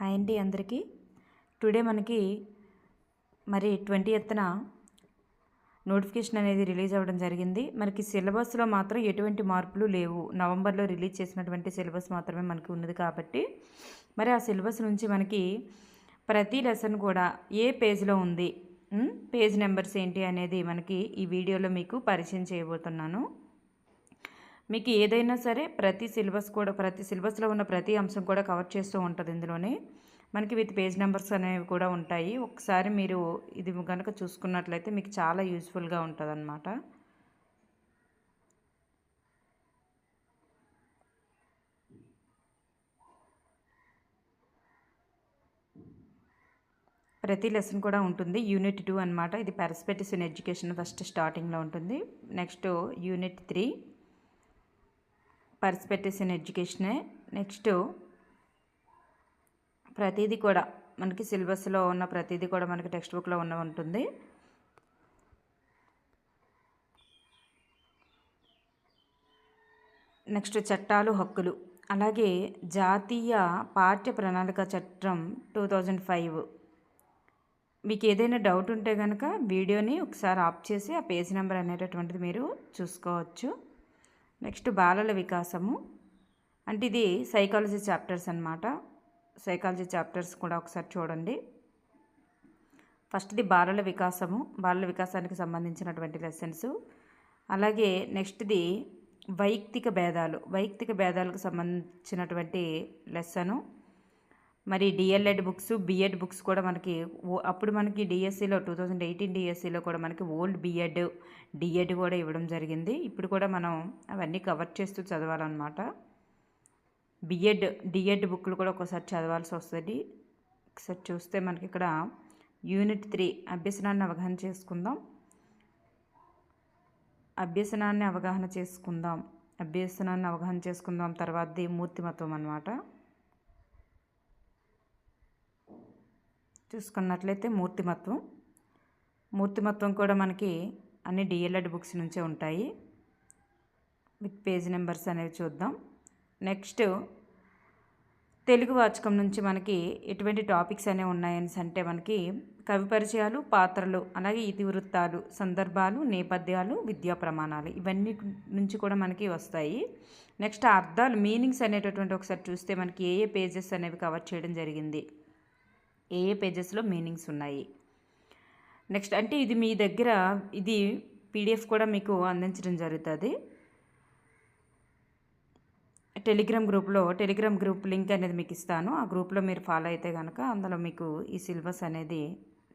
Hi అండి అందరికీ. Today మనకి మరి ట్వంటీ ఎత్తున నోటిఫికేషన్ అనేది రిలీజ్ అవ్వడం జరిగింది. మనకి సిలబస్లో మాత్రం ఎటువంటి మార్పులు లేవు. నవంబర్లో రిలీజ్ చేసినటువంటి సిలబస్ మాత్రమే మనకి ఉన్నది కాబట్టి. మరి ఆ సిలబస్ నుంచి మనకి ప్రతి లెసన్ కూడా ఏ పేజ్లో ఉంది పేజ్ నెంబర్స్ ఏంటి అనేది మనకి ఈ వీడియోలో మీకు పరిచయం చేయబోతున్నాను. మీకు ఏదైనా సరే ప్రతి సిలబస్ కూడా ప్రతి సిలబస్లో ఉన్న ప్రతి అంశం కూడా కవర్ చేస్తూ ఉంటుంది ఇందులోనే. మనకి విత్ పేజ్ నెంబర్స్ అనేవి కూడా ఉంటాయి. ఒకసారి మీరు ఇది కనుక చూసుకున్నట్లయితే మీకు చాలా యూస్ఫుల్గా ఉంటుంది అన్నమాట ప్రతి లెసన్ కూడా ఉంటుంది. యూనిట్ టూ అనమాట ఇది పెరస్పెటిస్ ఇన్ ఎడ్యుకేషన్ ఫస్ట్ స్టార్టింగ్లో ఉంటుంది. Next unit three. పర్స్ ఎడ్యుకేషనే నెక్స్ట్ ప్రతిదీ కూడా మనకి సిలబస్లో ఉన్న ప్రతిదీ కూడా మనకి టెక్స్ట్ బుక్లో ఉన్న ఉంటుంది. నెక్స్ట్ చట్టాలు హక్కులు. అలాగే జాతీయ పాఠ్య ప్రణాళిక చట్టం టూ థౌజండ్ ఫైవ్ మీకు ఏదైనా డౌట్ ఉంటే కనుక వీడియోని ఒకసారి ఆఫ్ చేసి ఆ పేజ్ నెంబర్ అనేటటువంటిది మీరు చూసుకోవచ్చు. నెక్స్ట్ బాలల వికాసము. అంటే ఇది సైకాలజీ చాప్టర్స్ అన్నమాట. సైకాలజీ చాప్టర్స్ కూడా ఒకసారి చూడండి. ఫస్ట్ది బాలల వికాసము. బాలల వికాసానికి సంబంధించినటువంటి లెసన్స్. అలాగే నెక్స్ట్ది వైయక్తిక భేదాలు. వైయక్తిక భేదాలకు సంబంధించినటువంటి లెసను. మరి డిఎల్ఎడ్ బుక్స్ బిఎడ్ బుక్స్ కూడా మనకి ఓ- అప్పుడు మనకి డిఎస్సిలో టూ థౌజండ్ ఎయిటీన్ డిఎస్సిలో కూడా మనకి ఓల్డ్ బిఎడ్ డిఎడ్ కూడా ఇవ్వడం జరిగింది. ఇప్పుడు కూడా మనం అవన్నీ కవర్ చేస్తూ చదవాలన్నమాట. బిఎడ్ డిఎడ్ బుక్లు కూడా ఒకసారి చదవాల్సి వస్తుంది. ఒకసారి చూస్తే మనకి ఇక్కడ యూనిట్ త్రీ అభ్యసనాన్ని అవగాహన చేసుకుందాం. అభ్యసనాన్ని అవగాహన చేసుకుందాం. అభ్యసనాన్ని అవగాహన చేసుకుందాం తర్వాతది మూర్తిమత్వం అనమాట చూసుకున్నట్లయితే మూర్తిమత్వం. మూర్తిమత్వం కూడా మనకి అన్ని డిఎల్ఎడ్ బుక్స్ నుంచే ఉంటాయి. విత్ పేజ్ నెంబర్స్ అనేవి చూద్దాం. నెక్స్ట్ తెలుగు వాచకం నుంచి మనకి ఎటువంటి టాపిక్స్ అనేవి ఉన్నాయని అంటే మనకి కవి పరిచయాలు పాత్రలు అలాగే ఇతివృత్తాలు సందర్భాలు నేపథ్యాలు విద్యా ప్రమాణాలు ఇవన్నీ నుంచి కూడా మనకి వస్తాయి. నెక్స్ట్ అర్థాలు మీనింగ్స్ అనేటటువంటి ఒకసారి చూస్తే మనకి ఏ ఏ పేజెస్ అనేవి కవర్ చేయడం జరిగింది. ఏ ఏ పేజెస్లో మీనింగ్స్ ఉన్నాయి. నెక్స్ట్ అంటే ఇది మీ దగ్గర ఇది పీడిఎఫ్ కూడా మీకు అందించడం జరుగుతుంది. టెలిగ్రామ్ గ్రూప్లో టెలిగ్రామ్ గ్రూప్ లింక్ అనేది మీకు ఇస్తాను. ఆ గ్రూప్లో మీరు ఫాలో అయితే కనుక అందులో మీకు ఈ సిలబస్ అనేది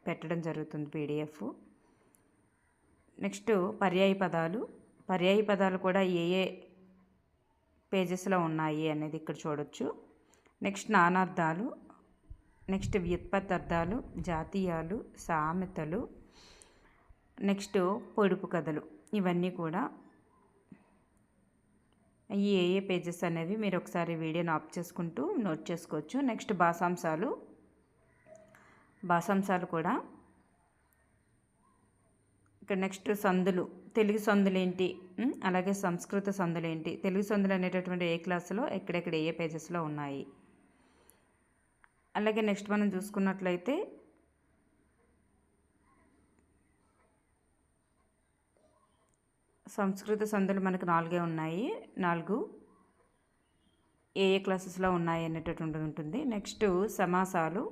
పెట్టడం జరుగుతుంది పీడిఎఫ్. నెక్స్ట్ పర్యాయ పదాలు. పర్యాయ పదాలు కూడా ఏ ఏ పేజెస్లో ఉన్నాయి అనేది ఇక్కడ చూడొచ్చు. నెక్స్ట్ నానార్థాలు. నెక్స్ట్ వ్యుత్పత్తార్థాలు జాతీయాలు సామెతలు నెక్స్ట్ పొడుపు కథలు. ఇవన్నీ కూడా ఈ ఏ ఏ పేజెస్ అనేవి మీరు ఒకసారి వీడియోని ఆఫ్ చేసుకుంటూ నోట్ చేసుకోవచ్చు. నెక్స్ట్ భాషాంశాలు. భాషాంశాలు కూడా ఇక్కడ నెక్స్ట్ సందులు. తెలుగు సందులు ఏంటి అలాగే సంస్కృత సందులు ఏంటి తెలుగు సందులు అనేటటువంటి ఏ క్లాసులో? ఎక్కడెక్కడ? ఏ పేజెస్లో ఉన్నాయి? అలాగే నెక్స్ట్ మనం చూసుకున్నట్లయితే సంస్కృత సందులు మనకు నాలుగే ఉన్నాయి. నాలుగు ఏ ఏ క్లాసెస్లో ఉన్నాయి అనేటటువంటిది ఉంటుంది. నెక్స్ట్ సమాసాలు.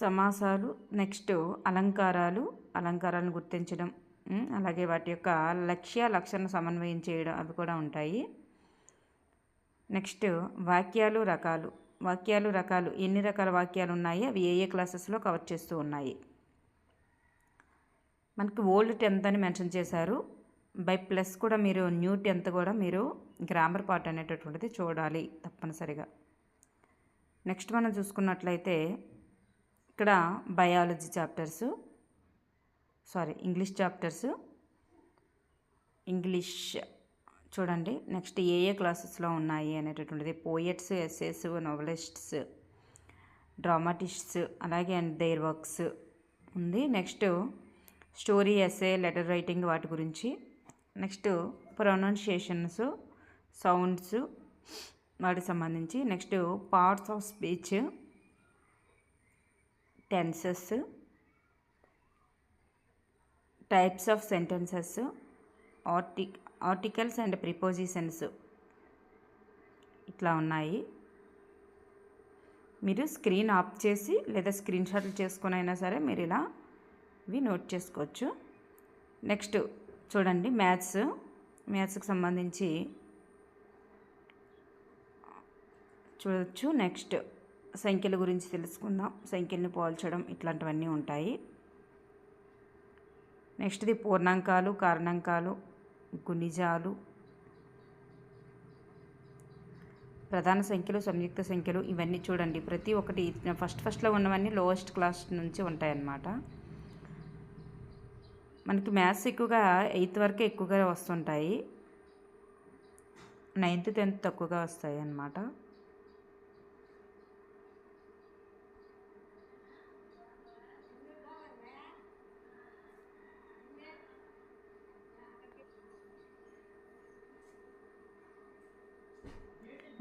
సమాసాలు నెక్స్ట్ అలంకారాలు. అలంకారాలను గుర్తించడం అలాగే వాటి యొక్క లక్ష్య లక్షణ సమన్వయం చేయడం అవి కూడా ఉంటాయి. నెక్స్ట్ వాక్యాలు రకాలు. వాక్యాలు రకాలు ఎన్ని రకాల వాక్యాలు ఉన్నాయి అవి ఏ ఏ క్లాసెస్లో కవర్ చేస్తూ ఉన్నాయి? మనకి ఓల్డ్ టెన్త్ అని మెన్షన్ చేశారు. బై ప్లస్ కూడా మీరు న్యూ టెన్త్ కూడా మీరు గ్రామర్ పార్ట్ అనేటటువంటిది చూడాలి తప్పనిసరిగా. నెక్స్ట్ మనం చూసుకున్నట్లయితే ఇక్కడ biology chapters sorry English chapters English చూడండి. నెక్స్ట్ ఏ ఏ క్లాసెస్లో ఉన్నాయి అనేటటువంటిది పోయట్స్ ఎస్ఎస్ నోవలిస్ట్స్ డ్రామాటిస్ట్స్ అలాగే అండ్ దేర్ వర్క్స్ ఉంది. Next story essay letter writing వాటి గురించి. నెక్స్ట్ ప్రొనౌన్సియేషన్స్ సౌండ్స్ వాటికి సంబంధించి. Next parts of speech tenses types of sentences artic articles and prepositions ఇట్లా ఉన్నాయి. మీరు స్క్రీన్ ఆఫ్ చేసి లేదా స్క్రీన్ షాట్లు చేసుకొని అయినా సరే మీరు ఇలా ఇవి నోట్ చేసుకోవచ్చు. నెక్స్ట్ చూడండి మ్యాథ్స్. మ్యాథ్స్కి సంబంధించి చూడొచ్చు. నెక్స్ట్ సంఖ్యల గురించి తెలుసుకుందాం. సంఖ్యల్ని పోల్చడం ఇట్లాంటివన్నీ ఉంటాయి. నెక్స్ట్ది పూర్ణాంకాలు కారణాంకాలు. గుణిజాలు ప్రధాన సంఖ్యలు సంయుక్త సంఖ్యలు ఇవన్నీ చూడండి. ప్రతి ఒక్కటి ఫస్ట్ ఫస్ట్లో ఉన్నవన్నీ లోయెస్ట్ క్లాస్ నుంచి ఉంటాయన్నమాట. మనకి మ్యాథ్స్ ఎక్కువగా ఎయిత్ వరకే ఎక్కువగా వస్తుంటాయి. నైన్త్ టెన్త్ తక్కువగా వస్తాయి అన్నమాట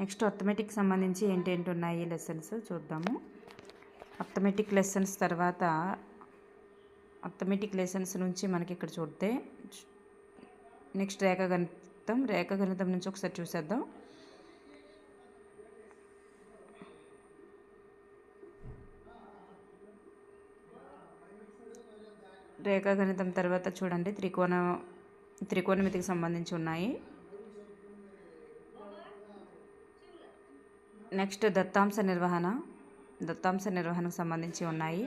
నెక్స్ట్ అథమెటిక్ సంబంధించి ఏంటేంటి ఉన్నాయి లెసన్స్ చూద్దాము. అథమెటిక్ లెసన్స్ తర్వాత అథమెటిక్ లెసన్స్ నుంచి మనకి ఇక్కడ చూస్తే నెక్స్ట్ రేఖాగణితం రేఖాగణితం నుంచి ఒకసారి చూసేద్దాం. రేఖాగణితం తర్వాత చూడండి త్రికోణ త్రికోణమితికి సంబంధించి ఉన్నాయి. నెక్స్ట్ దత్తాంశ నిర్వహణ దత్తాంశ నిర్వహణకు సంబంధించి ఉన్నాయి.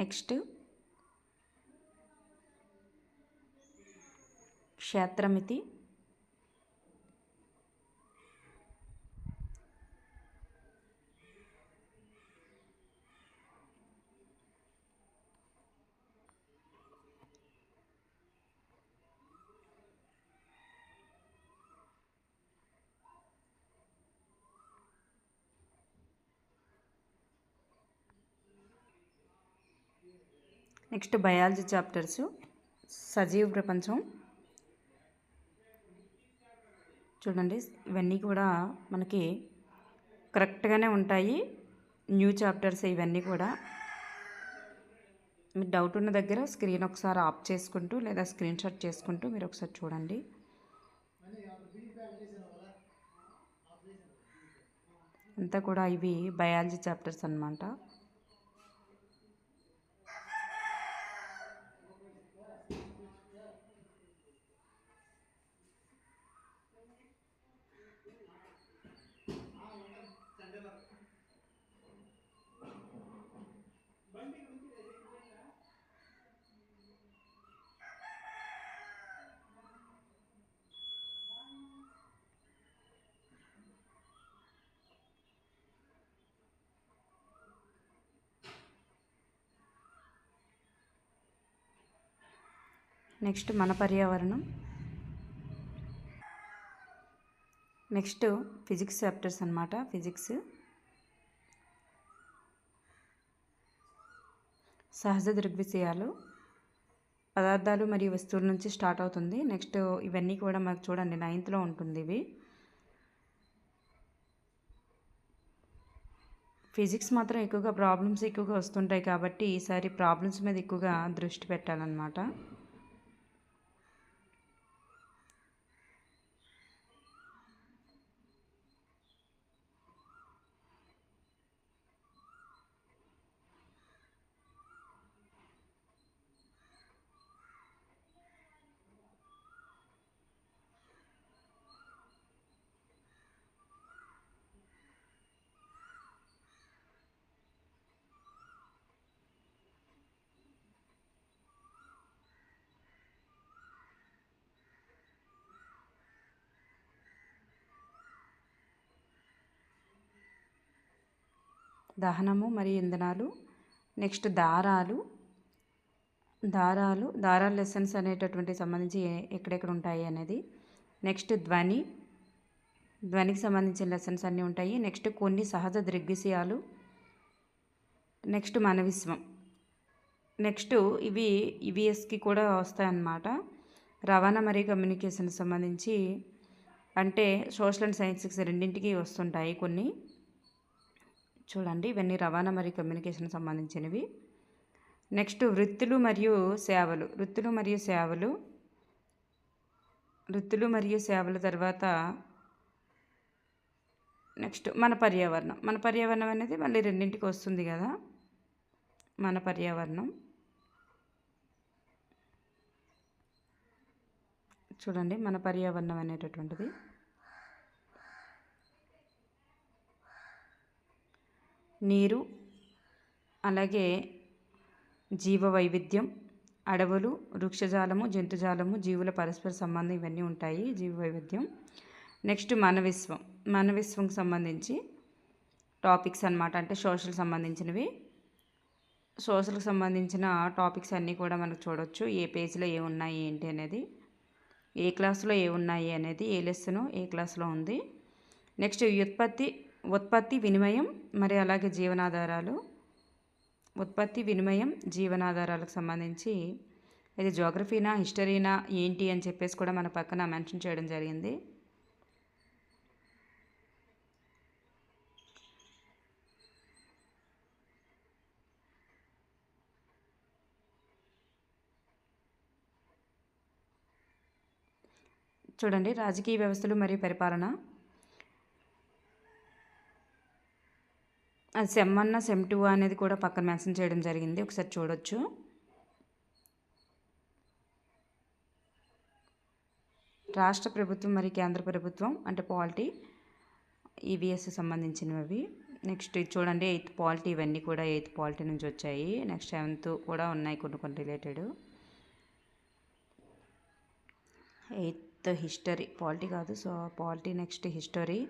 నెక్స్ట్ క్షేత్రమితి నెక్స్ట్ బయాలజీ చాప్టర్స్ సజీవ ప్రపంచం. చూడండి ఇవన్నీ కూడా మనకి కరెక్ట్గానే ఉంటాయి. న్యూ చాప్టర్స్ ఇవన్నీ కూడా. మీరు డౌట్ ఉన్న దగ్గర స్క్రీన్ ఒకసారి ఆఫ్ చేసుకుంటూ లేదా స్క్రీన్ షాట్ చేసుకుంటూ మీరు ఒకసారి చూడండి. అంతా కూడా ఇవి బయాలజీ చాప్టర్స్ అనమాట నెక్స్ట్ మన పర్యావరణం. నెక్స్ట్ ఫిజిక్స్ చాప్టర్స్ అనమాట ఫిజిక్స్. సహజ దృగ్విషయాలు పదార్థాలు మరియు వస్తువుల నుంచి స్టార్ట్ అవుతుంది. నెక్స్ట్ ఇవన్నీ కూడా మనకు చూడండి నైన్త్లో ఉంటుంది ఇవి. ఫిజిక్స్ మాత్రం ఎక్కువగా ప్రాబ్లమ్స్ ఎక్కువగా వస్తుంటాయి కాబట్టి ఈసారి ప్రాబ్లమ్స్ మీద ఎక్కువగా దృష్టి పెట్టాలన్నమాట. దహనము మరియు ఇంధనాలు. నెక్స్ట్ దారాలు. దారాలు దారాల లెసన్స్ అనేటటువంటి సంబంధించి ఎక్కడెక్కడ ఉంటాయి అనేది. నెక్స్ట్ ధ్వని. ధ్వనికి సంబంధించిన లెసన్స్ అన్నీ ఉంటాయి. నెక్స్ట్ కొన్ని సహజ దృగ్విషయాలు. నెక్స్ట్ మన విశ్వం నెక్స్ట్ ఇవి ఈవీఎస్కి కూడా వస్తాయన్నమాట. రవాణా మరియు కమ్యూనికేషన్ సంబంధించి అంటే సోషల్ అండ్ సైన్సెస్ రెండింటికి వస్తుంటాయి కొన్ని. చూడండి ఇవన్నీ రవాణా మరియు కమ్యూనికేషన్ సంబంధించినవి. నెక్స్ట్ వృత్తులు మరియు సేవలు. వృత్తులు మరియు సేవలు. వృత్తులు మరియు సేవల తర్వాత నెక్స్ట్ మన పర్యావరణం. మన పర్యావరణం అనేది మళ్ళీ రెండింటికి వస్తుంది కదా? మన పర్యావరణం. చూడండి మన పర్యావరణం అనేటటువంటిది. నీరు అలాగే జీవ వైవిధ్యం అడవులు వృక్షజాలము జంతుజాలము జీవుల పరస్పర సంబంధం ఇవన్నీ ఉంటాయి జీవ వైవిధ్యం నెక్స్ట్ మన విశ్వం మన సంబంధించి టాపిక్స్ అన్నమాట. అంటే సోషల్ సంబంధించినవి. సోషల్కి సంబంధించిన టాపిక్స్ అన్నీ కూడా మనకు చూడవచ్చు ఏ పేజీలో ఏ ఉన్నాయి ఏంటి అనేది. ఏ క్లాస్లో ఏ ఉన్నాయి అనేది ఏ లెస్సును ఏ క్లాస్లో ఉంది. నెక్స్ట్ ఉత్పత్తి ఉత్పత్తి వినిమయం మరి అలాగే జీవనాధారాలు. ఉత్పత్తి వినిమయం జీవనాధారాలకు సంబంధించి ఇది జోగ్రఫీనా హిస్టరీనా ఏంటి అని చెప్పేసి కూడా మన పక్కన మెన్షన్ చేయడం జరిగింది. చూడండి రాజకీయ వ్యవస్థలు మరియు పరిపాలన. అది సెమ్ వన్ సెమ్ టూ అనేది కూడా పక్కన మెన్షన్ చేయడం జరిగింది. ఒకసారి చూడొచ్చు. రాష్ట్ర ప్రభుత్వం మరియు కేంద్ర ప్రభుత్వం అంటే పాలిటీ ఈవీఎస్ సంబంధించినవి. నెక్స్ట్ ఇది చూడండి ఎయిత్ పాలిటీ ఇవన్నీ కూడా ఎయిత్ పాలిటీ నుంచి వచ్చాయి. నెక్స్ట్ సెవెంత్ కూడా ఉన్నాయి కొన్ని కొన్ని రిలేటెడ్. ఎయిత్ హిస్టరీ పాలిటీ కాదు so polity next history.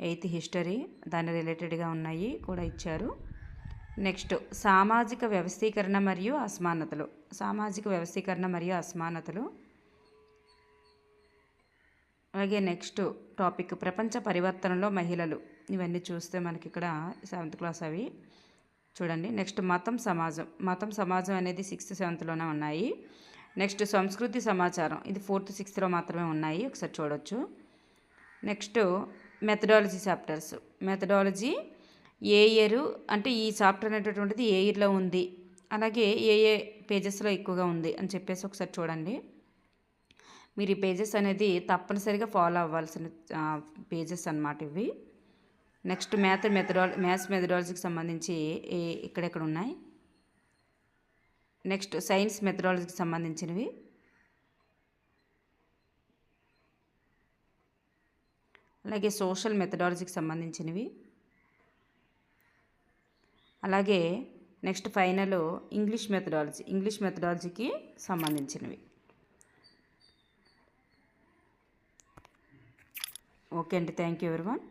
Eighth history దాని రిలేటెడ్గా ఉన్నాయి కూడా ఇచ్చారు. నెక్స్ట్ సామాజిక వ్యవస్థీకరణ మరియు అసమానతలు. సామాజిక వ్యవస్థీకరణ మరియు అసమానతలు. అలాగే నెక్స్ట్ టాపిక్ ప్రపంచ పరివర్తనలో మహిళలు. ఇవన్నీ చూస్తే మనకి ఇక్కడ సెవెంత్ క్లాస్ అవి. చూడండి. నెక్స్ట్ మతం సమాజం. మతం సమాజం అనేది సిక్స్త్ సెవెంత్లోనే ఉన్నాయి. నెక్స్ట్ సంస్కృతి సమాచారం. ఇది ఫోర్త్ సిక్స్త్లో మాత్రమే ఉన్నాయి. ఒకసారి చూడొచ్చు. నెక్స్ట్ మెథడాలజీ చాప్టర్స్ మెథడాలజీ ఏ ఇయర్ అంటే ఈ చాప్టర్ అనేటటువంటిది ఏ ఇయర్లో ఉంది. అలాగే ఏ ఏ పేజెస్లో ఎక్కువగా ఉంది అని చెప్పేసి ఒకసారి చూడండి. మీరు ఈ పేజెస్ అనేది తప్పనిసరిగా ఫాలో అవ్వాల్సిన పేజెస్ అన్నమాట ఇవి. నెక్స్ట్ మ్యాథ్ మెథడాలజీ మ్యాథ్స్ మెథడాలజీకి సంబంధించి ఏ ఇక్కడెక్కడ ఉన్నాయి? నెక్స్ట్ సైన్స్ మెథడాలజీకి సంబంధించినవి. అలాగే సోషల్ మెథడాలజీకి సంబంధించినవి. అలాగే next final English methodology English మెథడాలజీకి సంబంధించినవి. ఓకే అండి థ్యాంక్ యూ ఎవరివన్.